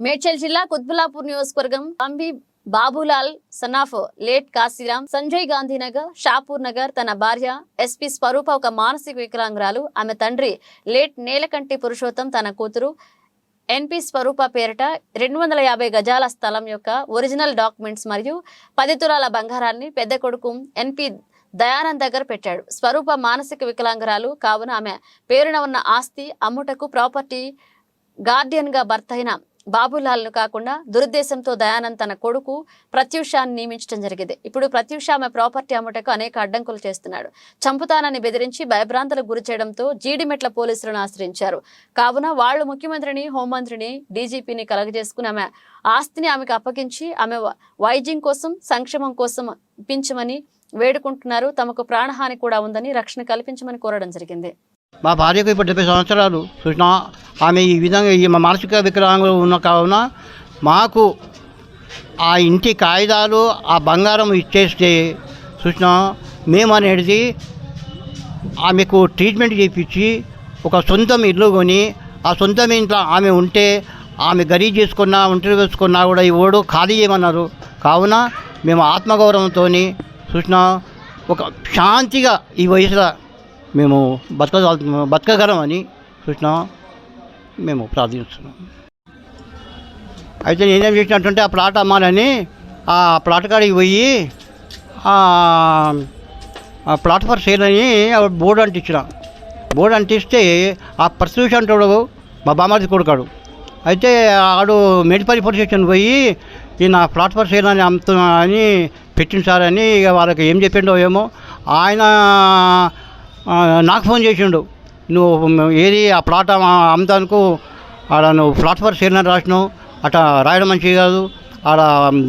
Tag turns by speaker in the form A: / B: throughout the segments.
A: మేడ్చల్ జిల్లా కుత్బులాపూర్ నియోజకవర్గం Ambi Babulal son of late Kashiram Sanjay Gandhi Nagar Shapur Nagar తన భార్య ఎస్పీ స్వరూప ఒక మానసిక వికలాంగురాలు. ఆమె తండ్రి లేట్ నేలకంటి పురుషోత్తం తన కూతురు. ఎన్పి స్వరూప పేరిట రెండు వందల యాభై గజాల స్థలం యొక్క ఒరిజినల్ డాక్యుమెంట్స్ మరియు పది తులాల బంగారాన్ని పెద్ద కొడుకు ఎన్పి దయానంద్ దగ్గర పెట్టాడు. స్వరూప మానసిక వికలాంగురాలు కావున ఆమె పేరున ఉన్న ఆస్తి అమ్ముటకు ప్రాపర్టీ గార్డియన్గా భర్త అయిన బాబులాల్ను కాకుండా దురుద్దేశంతో దయానంద్ తన కొడుకు ప్రత్యూషాన్ని నియమించడం జరిగింది. ఇప్పుడు ప్రత్యూష ఆమె ప్రాపర్టీ అమ్ముటకు అనేక అడ్డంకులు చేస్తున్నాడు. చంపుతానని బెదిరించి భయభ్రాంతులకు గురి చేయడంతో జీడిమెట్ల పోలీసులను ఆశ్రయించారు. కావున వాళ్ళు ముఖ్యమంత్రిని హోంమంత్రిని డీజీపీని కలగజేసుకుని ఆమె ఆస్తిని ఆమెకు అప్పగించి ఆమె వైద్యం కోసం సంక్షేమం కోసం ఇప్పించమని వేడుకుంటున్నారు. తమకు ప్రాణహాని కూడా ఉందని రక్షణ కల్పించమని కోరడం జరిగింది.
B: మా భార్యకు ఇప్పుడు డెబ్బై సంవత్సరాలు. చూసిన ఆమె ఈ విధంగా ఈ మా మానసిక వికలాంగులు ఉన్న కావున మాకు ఆ ఇంటి కాగితాలు ఆ బంగారం ఇచ్చేస్తే చూసిన మేము అనేది ఆమెకు ట్రీట్మెంట్ చేయించి ఒక సొంతం ఇల్లు కొని ఆ సొంతం ఇంట్లో ఆమె ఉంటే ఆమె గరీ చేసుకున్నా ఒంటరి వేసుకున్నా కూడా ఈ ఓడు ఖాళీ చేయమన్నారు. కావున మేము ఆత్మగౌరవంతో చూసిన ఒక శాంతిగా ఈ వయసులో మేము బతక బతకగలమని కృష్ణ మేము ప్రార్థిస్తున్నాం అయితే నేనేం చేసినట్టుంటే ఆ ప్లాట్ అమ్మాలని ఆ ప్లాట్ కాడికి పోయి ఆ ప్లాట్ ఫర్ సేల్ అని బోర్డు అంటించిన. బోర్డు అంటిస్తే ఆ పర్సూషన్ అంటాడు మా బామ్మది కొడుకాడు. అయితే ఆడు మేడిపల్లి పోలీస్ స్టేషన్ పోయి ఈ నా ప్లాట్ ఫర్ సేల్ అని అమ్ముతున్నా అని పెట్టింది సార్ అని ఇక వాళ్ళకి ఏం చెప్పిండో ఏమో ఆయన నాకు ఫోన్ చేసిండు. నువ్వు ఏది ఆ ప్లాట్ అమ్మ- అమ్ముతానుకు ఆడ నువ్వు ప్లాట్ ఫర్ సేల్ అని రాసినావు. అట్లా రాయడం మంచిది కాదు. ఆడ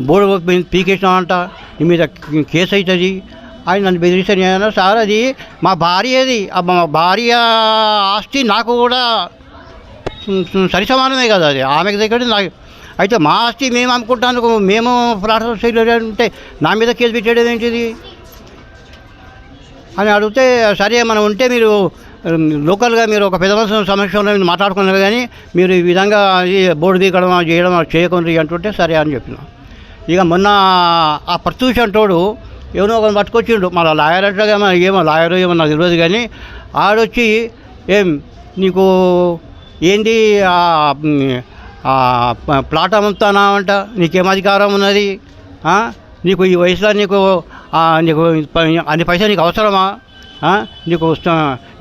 B: బోర్డు పీకేసినావు అంట నీ మీద కేసు అవుతుంది ఆయన నన్ను బెదిరిస్తాను నేను సార్ అది మా భార్యది మా భార్య ఆస్తి నాకు కూడా సరి సమానమే కదా అది. ఆమెకి దగ్గర నాకు అయితే మా ఆస్తి మేము అమ్ముకుంటాను మేము ప్లాట్ సైడ్ అంటే నా మీద కేసు పెట్టేది ఏంటిది? అని అడిగితే సరే మనం ఉంటే మీరు లోకల్గా మీరు ఒక పెద్ద మనుషుల సమక్షంలో మీరు మాట్లాడుకున్నారు కానీ మీరు ఈ విధంగా బోర్డు దిగడం అది చేయడం చేయకుండా అంటుంటే సరే అని చెప్పిన. ఇక మొన్న ఆ ప్రత్యూష్ అంటోడు ఎవరో ఒకరిని పట్టుకొచ్చిండు. మన లాయర్ అంటే ఏమో లాయర్ ఏమో నాకు తెలియదు కానీ ఆడొచ్చి ఏం నీకు ఏంది ఆ, ప్లాట్ అమ్ముతానా అంట నీకేం అధికారం ఉన్నది? నీకు ఈ వయసులో నీకు నీకు అన్ని పైసలు నీకు అవసరమా? నీకు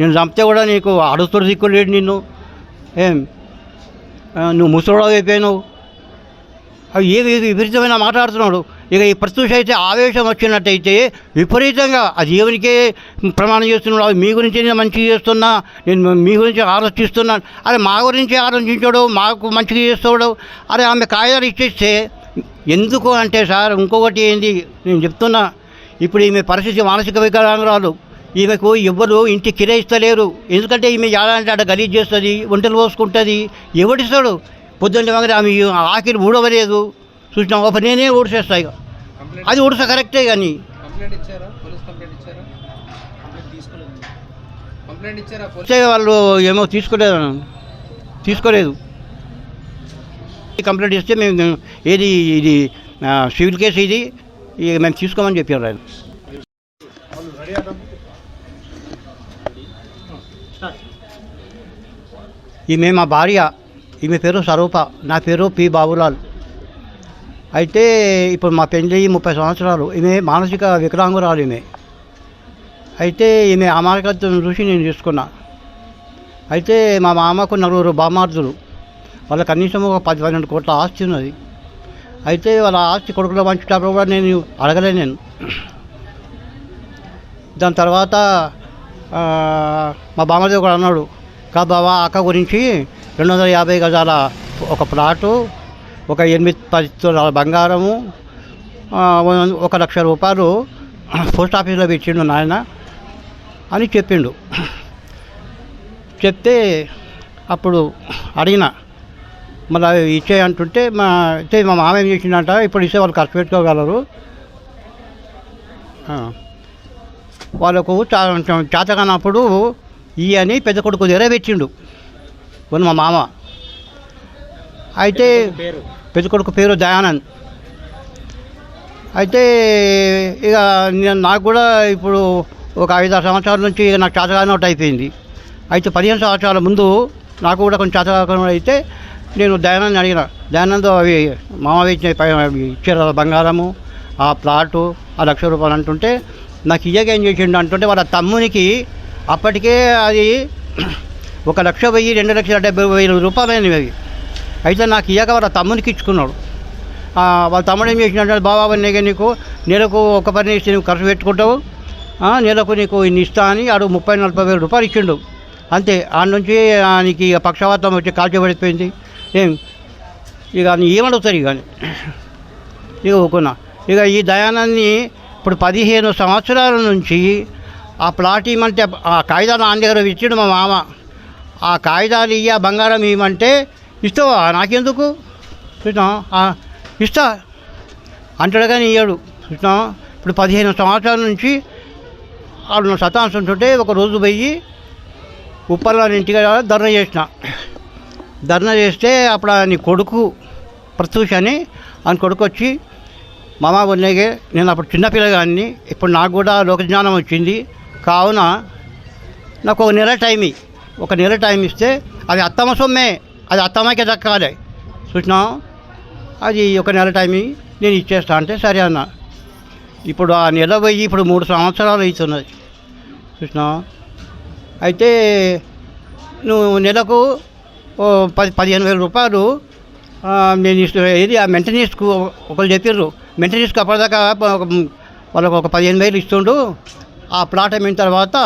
B: నేను చంపితే కూడా నీకు అడుగుతుడు దిక్కు లేడు నిన్ను. ఏం? నువ్వు ముసలిలో అయిపోయావు అవి ఏ విపరీతమైన మాట్లాడుతున్నాడు. ఇక ఈ ప్రత్యూష అయితే ఆవేశం వచ్చినట్టయితే విపరీతంగా ఆ దేవునికే ప్రమాణం చేస్తున్నాడు. అవి మీ గురించి నేను మంచిగా చేస్తున్నా నేను మీ గురించి ఆలోచిస్తున్నాను అరే మా గురించి ఆలోచించాడు మాకు మంచిగా చేస్తాడు. అరే ఆమె కాగితాలు ఇచ్చేస్తే ఎందుకు అంటే సార్ ఇంకొకటి ఏంది నేను చెప్తున్నా. ఇప్పుడు ఈమె పరిస్థితి మానసిక వికలాంగురాలు. ఈమెకు ఎవ్వరు ఇంటి కిరాయిస్తలేరు. ఎందుకంటే ఈమె ఎలాంటి ఆడ గలీజ్ చేస్తుంది ఒంటలు పోసుకుంటుంది ఎవడిస్తాడు? పొద్దున్న వంగరి ఆమె ఆఖరి ఊడవలేదు. చూసినా ఒక నేనే ఊడిసేస్తా ఇక. అది ఊడస కరెక్టే కానీ. వాళ్ళు ఏమో తీసుకోలేదు. తీసుకోలేదు. కంప్లైంట్ ఇస్తే మేము ఏది ఇది సివిల్ కేసు ఇది ఇక మేము తీసుకోమని చెప్పారు ఆయన. ఈమె మా భార్య ఈమె పేరు స్వరూప నా పేరు పి బాబులాల్. అయితే ఇప్పుడు మా పెళ్ళి ముప్పై సంవత్సరాలు ఈమె మానసిక వికలాంగురాలు ఈమె. అయితే ఈమె అమాయకత్వం చూసి నేను తీసుకున్నా అయితే మా మామకు నలుగురు బామార్దులు వాళ్ళ కనీసం ఒక పది పన్నెండు కోట్ల ఆస్తి ఉన్నది. అయితే వాళ్ళ ఆస్తి కొడుకులో పంచేటప్పుడు కూడా నేను అడగలే నేను. దాని తర్వాత మా బామ్మది కూడా అన్నాడు కా బావా అక్క గురించి రెండు వందల యాభై గజాల ఒక ప్లాటు ఒక ఎనిమిది పది తులాల బంగారము ఒక లక్ష రూపాయలు పోస్ట్ ఆఫీస్లో పెట్టిండు నాయన అని చెప్పిండు. చెప్తే అప్పుడు అడిగిన మళ్ళీ అవి ఇచ్చే అంటుంటే మా అయితే మా మామ ఏం చేసిండంట ఇప్పుడు ఇస్తే వాళ్ళు ఖర్చు పెట్టుకోగలరు. వాళ్ళకు చేతకానప్పుడు ఈ అని పెద్ద కొడుకు దగ్గర పెట్టిండు. కొన్ని మా మామ. అయితే పెద్ద కొడుకు పేరు? దయానంద్. అయితే ఇక నేను నాకు కూడా ఇప్పుడు ఒక ఐదు ఆరు సంవత్సరాల నుంచి ఇక నాకు చేతగానోట్ అయిపోయింది. అయితే పదిహేను సంవత్సరాల ముందు నాకు కూడా కొంచెం చేతగానోట్ అయితే నేను దయానంద్ అడిగిన దయానంద్ అవి మామవి ఇచ్చారు కదా బంగారము ఆ ప్లాటు ఆ లక్ష రూపాయలు అంటుంటే నాకు ఇయ్యగా ఏం చేసిండు? అంటుంటే వాళ్ళ తమ్మునికి అప్పటికే అది ఒక లక్ష వెయ్యి రెండు లక్షల డెబ్బై వేల రూపాయలు అయినవి అవి. అయితే నాకు ఇయ్యక వాళ్ళ తమ్మునికి ఇచ్చుకున్నాడు. వాళ్ళ తమ్ముడు ఏం చేసినట్టు బాబా నీకు నీకు నెలకు ఒక పని ఇస్తే నువ్వు ఖర్చు పెట్టుకుంటావు. నెలకు నీకు ఇన్ని ఇస్తా అని ఆడు ముప్పై నలభై వేల రూపాయలు ఇచ్చిండు. అంతే ఆ నుంచి ఆయనకి పక్షవాతం వచ్చి కాల్చబడిపోయింది. ఏం? ఇక ఏమడుగుతారు ఇక ఇక ఊకున్నా ఇక ఈ దయానాన్ని ఇప్పుడు పదిహేను సంవత్సరాల నుంచి ఆ ప్లాట్ ఇవ్వమంటే ఆ కాగితాలు నా దగ్గర ఇచ్చిండు మా మామ. ఆ కాగితాలు ఇయ్య బంగారం ఇవ్వమంటే ఇస్తావా? నాకెందుకు? చూసినా ఇస్తా. అంటాడు కానీ ఇయ్యాడు. చూసినా ఇప్పుడు పదిహేను సంవత్సరాల నుంచి వాళ్ళు శతాంశం ఉంటుంటే ఒక రోజు పోయి ఉప్పర్లో ఇంటికి ధర్నా చేసిన. ధర్నా చేస్తే అప్పుడు నీ కొడుకు ప్రత్యూష్ అని ఆయన కొడుకు వచ్చి మామ ఉన్నగే నేను అప్పుడు చిన్నపిల్లగాన్ని ఇప్పుడు నాకు కూడా లోక జ్ఞానం వచ్చింది. కావున నాకు ఒక నెల టైం ఒక నెల టైం ఇస్తే అది అత్తమ్మ సొమ్మే అది అత్తమ్మకే దక్కాలి. చూసినా అది ఒక నెల టైం నేను ఇచ్చేస్తా అంటే సరే అన్న. ఇప్పుడు ఆ నెల పోయి ఇప్పుడు మూడు సంవత్సరాలు అవుతున్నది చూసినా అయితే నువ్వు నెలకు ఓ పది పదిహేను వేల రూపాయలు నేను ఇది ఆ మెయింటెనెన్స్కు ఒకరు చెప్పారు మెయింటెనెన్స్కి అప్పటిదాకా వాళ్ళకు ఒక పదిహేను వేలు ఇస్తుండు. ఆ ప్లాట్ అయిన తర్వాత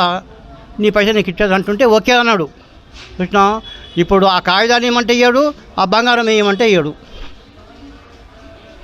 B: నీ పైసలు నీకు ఇచ్చేది అంటుంటే ఓకే అన్నాడు. కృష్ణ ఇప్పుడు ఆ కాగితాలు ఏమంటే ఇయ్యాడు ఆ బంగారం ఏమంటే ఇయ్యాడు.